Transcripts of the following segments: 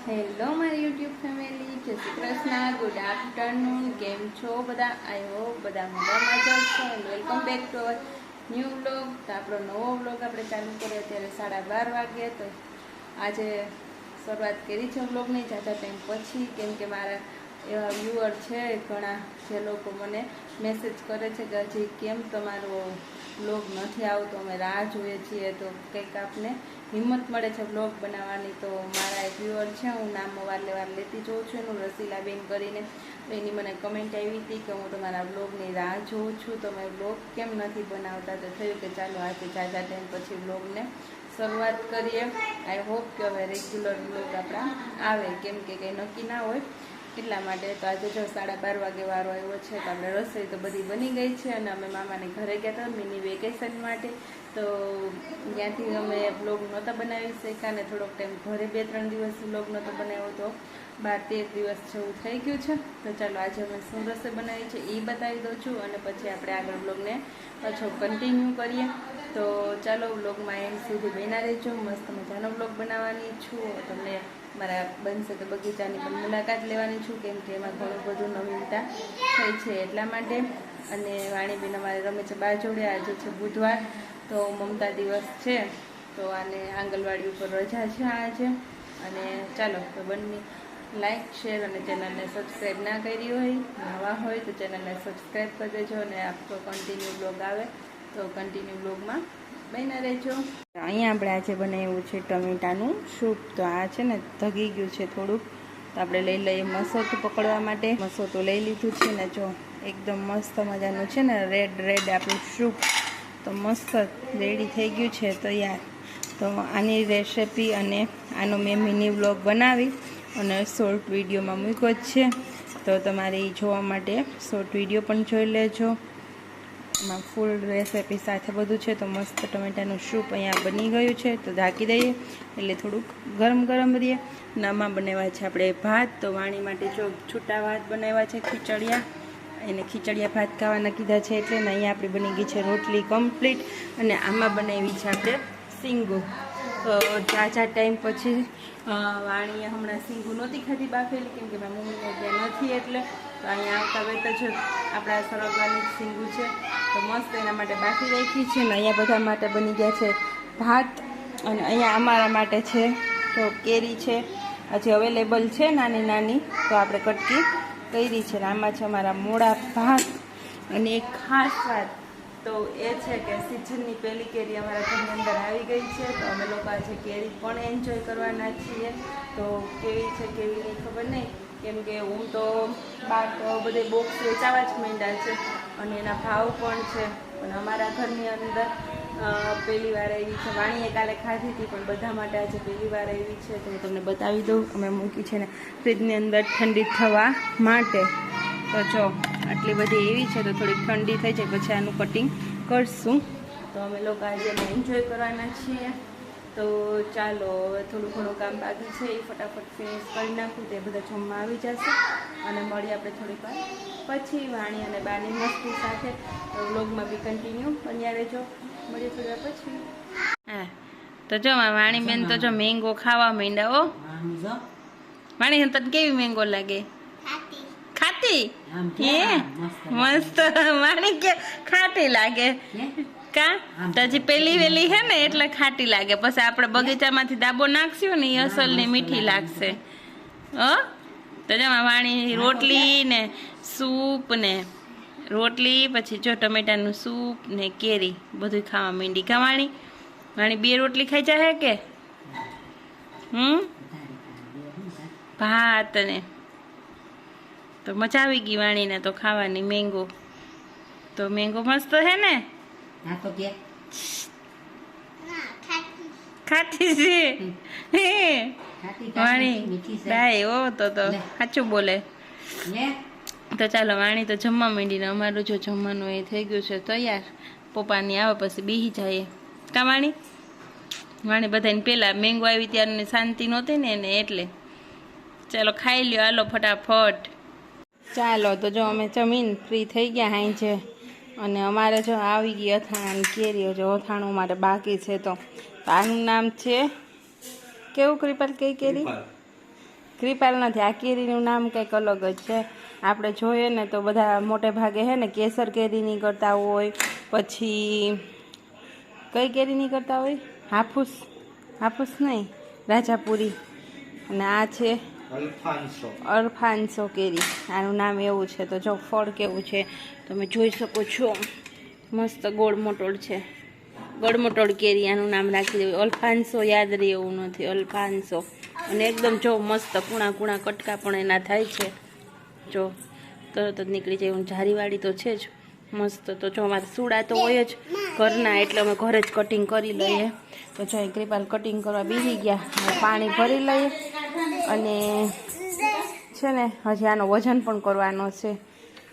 Hello મારી YouTube family, જય Shri Krishna good afternoon કેમ છો બધા? આઈ હોપ બધા મજામાં જ છો welcome back to our new blog તો આપણો નવો બ્લોગ આપણે ચાલુ કર્યો અત્યારે સાડા બાર વાગ્યા તો આજે શરૂઆત કરી છે બ્લોગની જાતા ટાઈમ પછી, કેમ કે મારા એવા વ્યુઅર છે, ઘણા જે લોકો મને મેસેજ કરે છે કે હજી કેમ તમારો બ્લોગ નથી આવતો, અમે રાહ જોઈએ છીએ, તો કંઈક આપને હિંમત મળે છે બ્લોગ બનાવવાની તો મારા એક વ્યુઅર છે, હું નામ વાર લેવાર લેતી જોઉં છું, એનું રસીલાબેન કરીને. તો એની મને કમેન્ટ આવી હતી કે હું તમારા બ્લોગની રાહ જોઉં છું તમે બ્લોગ કેમ નથી બનાવતા? તો થયું કે ચાલો આજે જાજા ટાઈમ પછી બ્લોગને શરૂઆત કરીએ. આઈ હોપ કે હવે રેગ્યુલર બ્લોગ આપણા આવે, કેમ કે કંઈ નક્કી ના હોય. એટલા માટે તો આજે જો સાડા બાર વાગે વારો આવ્યો છે, તો આપણે રસોઈ તો બધી બની ગઈ છે અને અમે મામાને ઘરે ગયા હતા મિની વેકેશન માટે. તો ત્યાંથી અમે બ્લોગ નહોતા બનાવી શક્યા અને થોડોક ટાઈમ ઘરે બે ત્રણ દિવસ બ્લોગ નહોતો બનાવ્યો તો બાર તેર દિવસ જેવું થઈ ગયું છે. તો ચાલો આજે અમે શું રસોઈ બનાવી છે એ બતાવી દઉં છું અને પછી આપણે આગળ બ્લોગને પાછો કન્ટિન્યુ કરીએ. તો ચાલો બ્લોગમાં એમ સુધી બના રહેજો. મસ્ત મજાનો બ્લોગ બનાવવાની છું. તમને મારા બનશે તો બગીચાની પણ મુલાકાત લેવાની છું, કેમ કે એમાં ઘણું બધું નવીનતા થઈ છે એટલા માટે. અને વાણીબેન અમારે રમે છે બાર જોડે, આજે છે બુધવાર, તો મમતા દિવસ છે, તો આને આંગણવાડી ઉપર રજા છે આજે. અને ચાલો, તો બંને લાઈક શેર અને ચેનલને સબસ્ક્રાઈબ ના કરી હોય, નવા હોય તો ચેનલને સબસ્ક્રાઈબ કરી દેજો અને આપતો કન્ટિન્યુ બ્લોગ આવે, તો કન્ટિન્યુ બ્લોગમાં બન્યા રહેજો. અહીંયા આપણે આજે બનાવ્યું છે ટમેટાનું સૂપ, તો આ છે ને ધગી ગયું છે થોડુંક. તો આપણે લઈ લઈએ મસોતું પકડવા માટે. મસોતું લઈ લીધું છે ને જો, એકદમ મસ્ત મજાનું છે ને રેડ રેડ આપણું સૂપ. તો મસ્ત રેડી થઈ ગયું છે તો યાર તો આની રેસિપી અને આનો મેં મિની વ્લોગ બનાવી અને શોર્ટ વિડીયોમાં મૂક્યો જ છે. તો તમારે જોવા માટે શોર્ટ વીડિયો પણ જોઈ લેજો. એમાં ફૂલ રેસીપી સાથે બધું છે. તો મસ્ત ટમેટાનું સૂપ અહીંયા બની ગયું છે. તો ઢાંકી દઈએ. એટલે થોડુંક ગરમ ગરમ રહીએ. અને આમાં બનાવ્યા છે આપણે ભાત. તો વાણી માટે જો છૂટા ભાત બનાવ્યા છે ખીચડિયા. એને ખીચડિયા ભાત ખાવાના કીધા છે એટલે અહીંયા આપણી બની ગઈ છે રોટલી કમ્પ્લીટ અને આમાં બનાવી છે આપણે સિંગો તો ઝાઝા ટાઈમ પછી વાણીએ હમણાં સિંગુ નહોતી ખાધી બાફેલી, કેમ કે મારા મમ્મીને ત્યાં નથી એટલે. તો અહીંયા આવતા વેત જ આપણા સરગવાની સિંગુ છે. તો મસ્ત એના માટે બાફી રાખી છે ને અહીંયા બધા માટે બની ગયા છે ભાત અને અહીંયા અમારા માટે છે તો કેરી છે. હજી અવેલેબલ છે નાની નાની તો આપણે કટકી કરી છે ને આમાં છે અમારા મોડા ભાત અને એક ખાસ વાત તો એ છે કે સિઝનની પહેલી કેરી અમારા ઘરની અંદર આવી ગઈ છે તો અમે લોકો આજે કેરી પણ એન્જોય કરવાના છીએ. તો કેવી છે, કેવી નહીં ખબર નહીં. કેમ કે હું તો બાર બધે બોક્સ વેચાવા જ માંડ્યા છે. અને એના ભાવ પણ છે. પણ અમારા ઘરની અંદર પહેલી વાર આવી છે. વાણીએ કાલે ખાધી હતી, પણ બધા માટે આજે પહેલી વાર આવી છે. તો હું તમને બતાવી દઉં. અમે મૂકી છે ને ફ્રીજની અંદર ઠંડી થવા માટે. તો જો, આટલી બધી એવી છે, તો થોડીક ઠંડી થઈ જાય. પછી આનું કટિંગ કરશું. તો અમે લોકો આજે એને એન્જોય કરવાના છીએ. તો ચાલો હવે થોડું ઘણું કામ બાકી છે એ ફટાફટ ફિનિશ કરી નાખું તે બધા જમવા આવી જશે. અને મળીએ આપણે થોડીક વાર. પછી વાણી અને બાની મસ્તી સાથે તો વ્લોગમાં બી કન્ટિન્યુ બન્યા રહેજો. મળીએ થોડી વાર પછી. હા તો જો વાણી બેન તો જો મેંગો ખાવા માંડ્યા ઓ વાણી તને કેવી મેંગો લાગે? ખાટી. હે? મસ્ત વાણી કે ખાટી લાગે. કા? તો હજી પેલી વેલી હે ને એટલે ખાટી લાગે. પછી આપણે બગીચામાંથી દાબો નાખશું ને એ અસલની મીઠી લાગશે. હ? તો જેમાં વાણી રોટલી ને સૂપ ને રોટલી પછી જો ટમેટાનું સૂપ ને કેરી બધું ખાવા માંડી. કા વાણી? વાણી બે રોટલી ખાઈ જાય કે? હમ? ભાત ને. તો મજા આવી ગઈ વાણીને તો ખાવાની. મેંગો. તો મેંગો મસ્ત હે ને? ખાટી છે હે વાણી બાય ઓ તો તો સાચું બોલે. તો ચાલો વાણી તો જમવા માંડીને અમારું જો જમવાનું એ થઈ ગયું છે તૈયાર. પપ્પાની આવે પછી બેસી જાય કા વાણી? વાણી બધાને પેલા મેંગો આવી ત્યારની શાંતિ નહોતી ને એને એટલે. ચાલો ખાઈ લ્યો હાલો ફટાફટ. ચાલો તો જો અમે જમીન ફ્રી થઈ ગયા હાઈ છે અને અમારે જો આવી ગઈ અથાણાની કેરીઓ જો અથાણું મારે બાકી છે તો તો આનું નામ છે કેવું કૃપાલ કઈ કેરી? કૃપાલ નથી. આ કેરીનું નામ કંઈક અલગ જ છે. આપણે જોઈએ ને તો બધા મોટે ભાગે હે ને કેસર કેરીની કરતા હોય પછી કઈ કેરીની કરતા હોય? હાફૂસ. હાફૂસ નહીં. રાજાપુરી. અને આ છે અલ્ફાન્સો. કેરી. આનું નામ એવું છે. તો જો, ફળ કેવું છે? તમે જોઈ શકો છો. મસ્ત ગોળ મોટોળ છે. ગળમોટોળ કેરી આનું નામ રાખી દેવું. અલ્ફાન્સો યાદ રહે એવું નથી. અલ્ફાન્સો. અને એકદમ જો મસ્ત કૂણા કૂણા કટકા પણ એના થાય છે. જો, તરત જ નીકળી જાય. એવું જારીવાળી તો છે જ. મસ્ત તો જો, અમારે સુડા તો હોય જ ઘરના, એટલે અમે ઘરે જ કટિંગ કરી લઈએ. તો જો કૃપાલ કટિંગ કરવા બીજી ગયા. પાણી ભરી લઈએ. અને છે ને, હજી આનો વજન પણ કરવાનો છે.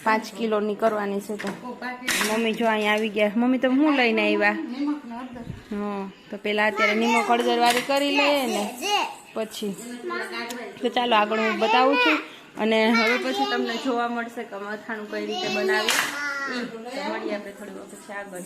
પાંચ કિલોની કરવાની છે તો. મમ્મી જો અહીંયા આવી ગયા. મમ્મી, તમે શું લઈને આવ્યા? હા, તો પેલા અત્યારે નિમક હળદરવાળી કરી લઈએ ને. પછી. તો ચાલો આગળ હું બતાવું છું. અને હવે પછી તમને જોવા મળશે કે મથાણું કઈ રીતે બનાવી તો મળીએ આપણે થોડી વખત આગળ.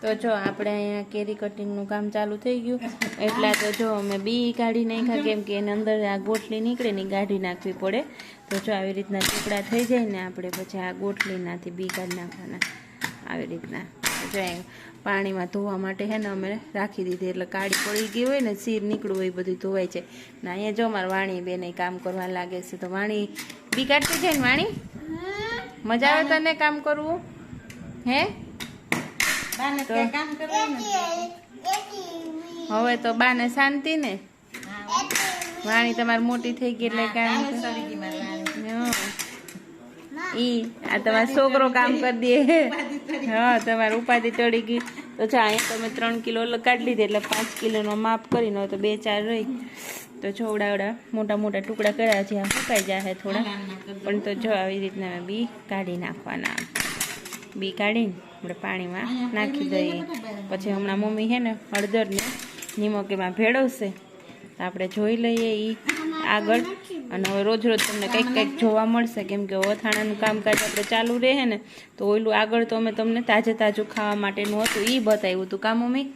તો જો આપણે અહીંયા કેરી કટિંગનું કામ ચાલુ થઈ ગયું. એટલા તો જો અમે બી કાઢી નાખ્યા કેમ કે એની અંદર આ ગોટલી નીકળે ને કાઢી નાખવી પડે. તો જો આવી રીતના ટુકડા થઈ જાય ને આપણે પછી આ ગોટલીનાથી બી કાઢી નાખવાના. આવી રીતના. જો પાણીમાં ધોવા માટે હે ને અમે રાખી દીધી એટલે કાળી પડી ગઈ હોય ને સીર નીકળવું હોય એ બધું ધોવાય છે. ને અહીંયા જો મારે વાણી બેને કામ કરવા લાગે છે. તો વાણી બી કાઢતી છે ને વાણી? મજા આવે તને કામ કરવું? હે? તો હવે તો બાને શાંતિ ને? વાણી તમારી મોટી થઈ ગઈ એટલે કામ. ઈ આ તમારો છોકરો કામ કરી દે. હા તમારી ઉપાધિ ચડી ગઈ. તો જો અહીંયા તમે ત્રણ કિલો અલગ કાઢી લીધી એટલે પાંચ કિલોનો માપ કરીને તો બે ચાર રહી. તો જો ઉડાવડા મોટા મોટા ટુકડા કર્યા છે આ સુકાઈ જાય થોડા. પણ તો જો આવી રીતના બી કાઢી નાખવાના. બી કાઢીને આપણે પાણીમાં નાખી દઈએ. પછી હમણાં મમ્મી છે ને હળદરને નિમક એમાં ભેળવશે. તો આપણે જોઈ લઈએ એ આગળ. અને હવે રોજ રોજ તમને કંઈક કંઈક જોવા મળશે. કેમ કે અથાણાનું કામકાજ આપણે ચાલુ રહે ને તો ઓલું આગળ તો અમે તમને તાજે તાજું ખાવા માટેનું હતું એ બતાવ્યું હતું. કા મમ્મી?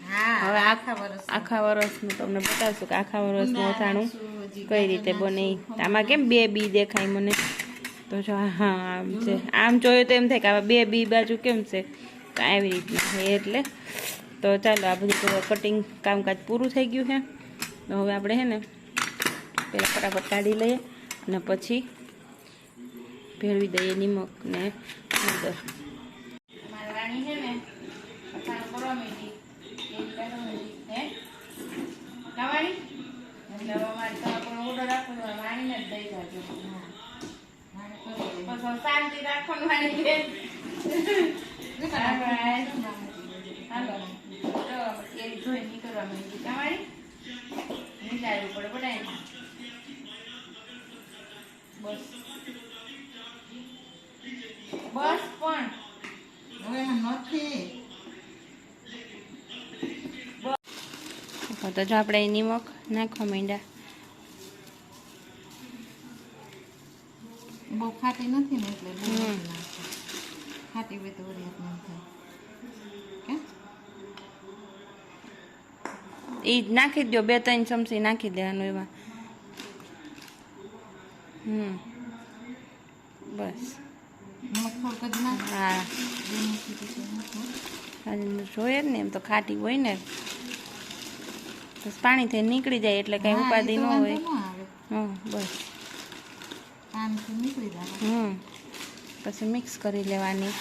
હવે આખા વર્ષ આખા વર્ષનું તમને બતાવશું કે આખા વર્ષનું અથાણું કઈ રીતે બને. આમાં કેમ બે બી દેખાય મને? તો જો, હા, આમ છે. આમ જોયું તો એમ થાય કે આ બે બી બાજુ કેમ છે? તો આવી રીતના છે એટલે. તો ચાલો, આ બધું કટિંગ કામકાજ પૂરું થઈ ગયું છે. તો હવે આપણે છે ને, પહેલાં ફટાફટ કાઢી લઈએ અને પછી ભેળવી દઈએ નિમક ને હળદર વાણીને જ દઈ જાજો. બસ શાંતિ રાખવાનું બેન હાલો. તો કેરી જોઈ નીકળવા માંડી. તમારી? નીકળવું પડે બધાને બસ. બસ પણ. તો જો આપણે નિમક નાખવા માંડ્યા બહુ ખાટી નથી ને એટલે બહુ હમ. નથી નાખતી. તો વળી હાથમાં થાય. એ નાખી દો બે ત્રણ ચમચી નાખી દેવાનું એમાં હમ. બસ. જ હા. જોઈએ ને એમ તો ખાટી હોય ને. બસ પાણીથી નીકળી જાય એટલે કઈ ઉપાધિ ન હોય. હમ બસ. હમ. પછી મિક્સ કરી લેવાની.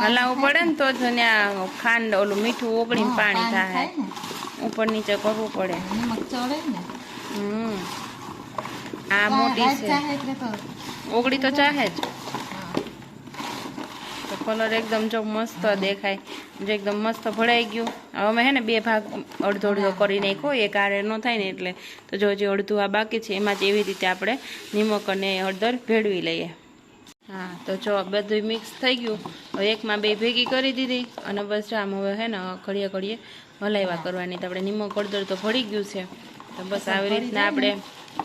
હલાવવું પડે ને તો જ ત્યાં ખાંડ ઓલું મીઠું ઓગળીને પાણી થાય. ઉપર નીચે કરવું પડે. હમ. આ મોટી છે. ઓગળી તો ચાહે જ કલર એકદમ જો મસ્ત દેખાય. જો એકદમ મસ્ત ભળાઈ ગયું. હવે અમે હે ને બે ભાગ અડધો અડધો કરી નાખ્યો. એક આરે ન થાય ને એટલે. તો જો જે અડધું આ બાકી છે એમાં જ એવી રીતે આપણે નિમક અને હળદર ભેળવી લઈએ. હા તો જો બધું મિક્સ થઈ ગયું. હવે એકમાં બે ભેગી કરી દીધી. અને બસ આમ હવે હે ને ઘડીએ ઘડીએ હલાવ્યા કરવાની. તો આપણે નિમક હળદર તો ભળી ગયું છે. તો બસ આવી રીતના આપણે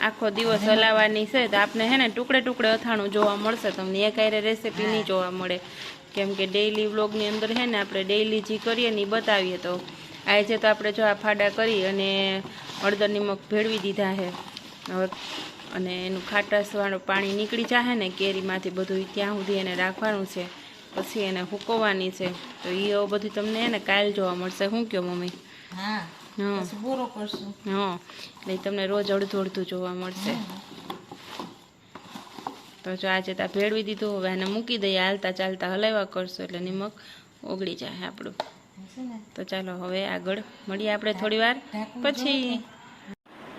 આખો દિવસ હલાવવાની છે. તો આપને હે ને ટુકડે ટુકડે અથાણું જોવા મળશે. તમને એક હારે રેસીપી નહીં જોવા મળે. કેમ કે ડેઈલી વ્લોગની અંદર છે ને આપણે ડેઈલી જે કરીએ ને એ બતાવીએ. તો આજે તો આપણે જો આ ફાડા કરી અને હળદર નિમક ભેળવી દીધા છે. હવે અને એનું ખાટાસવાળું પાણી નીકળી જશે ને કેરીમાંથી બધું ત્યાં સુધી એને રાખવાનું છે. પછી એને હુકવવાની છે. તો એ બધું તમને એને ને કાલ જોવા મળશે. શું કહો મમ્મી? હા હા. પૂરો કરશું. હા. એટલે તમને રોજ અડધું અડધું જોવા મળશે. તો જો આજે ત્યાં ભેળવી દીધું હવે આને મૂકી દઈએ હાલતા ચાલતા હલાવ્યા કરશું એટલે નિમક ઓગળી જાય આપણું. ને તો ચાલો હવે આગળ મળીએ આપણે થોડી વાર. પછી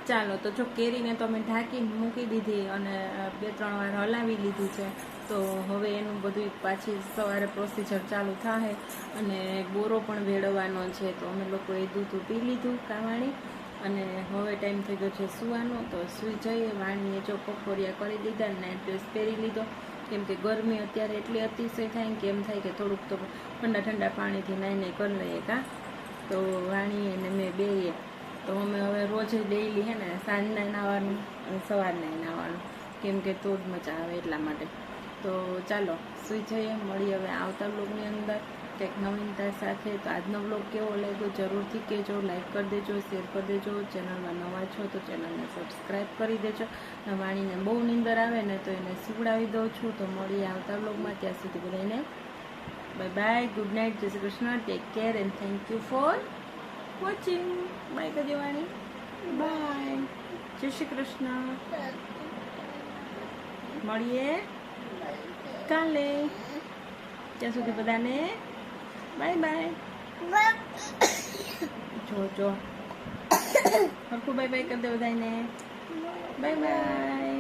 ચાલો તો જો કેરીને તો અમે ઢાંકી મૂકી દીધી અને બે ત્રણ વાર હલાવી લીધી છે. તો હવે એનું બધું પાછી સવારે પ્રોસિજર ચાલુ થાય અને બોરો પણ ભેળવવાનો છે. તો અમે લોકોએ દૂધ પી લીધું કાવાણી અને હવે ટાઈમ થઈ ગયો છે સુવાનો, તો સૂઈ જઈએ, વાણીએ જો પકોડિયા કરી દીધા નાઇટ ડ્રેસ પહેરી લીધો. કેમ કે ગરમી અત્યારે એટલી અતિશય થાય કે એમ થાય કે થોડુંક તો ઠંડા ઠંડા પાણીથી નાઈને કરી લઈએ કાં? તો વાણીએ ને મેં બેઈએ તો અમે હવે રોજ ડેઈલી હે ને સાંજના નાવાનું અને સવારના નાવાનું. કેમ કે તોડ મજા આવે એટલા માટે. તો ચાલો, સુઈ જઈએ, મળીએ હવે આવતા બ્લોગની અંદર. કંઈક નવીનતા સાથે તો આજનો બ્લોગ કેવો લાગ્યો? જરૂરથી કહેજો લાઇક કરી દેજો શેર કરી દેજો. ચેનલમાં નવા છો તો ચેનલને સબસ્ક્રાઈબ કરી દેજો. વાણીને બહુ નીંદર આવે ને તો એને સુવડાવી દઉં છું. તો મળીએ આવતા બ્લોગમાં ત્યાં સુધી બધાને બાય બાય ગુડ નાઇટ જય Shri Krishna. Take care and thank you for watching bye કરજો વાણી બાય જય શ્રી કૃષ્ણ. મળીએ કાલે. ત્યાં સુધી બધાને બાય બાય જો જો. હરખું બાય બાય કરી દે બધાને બાય બાય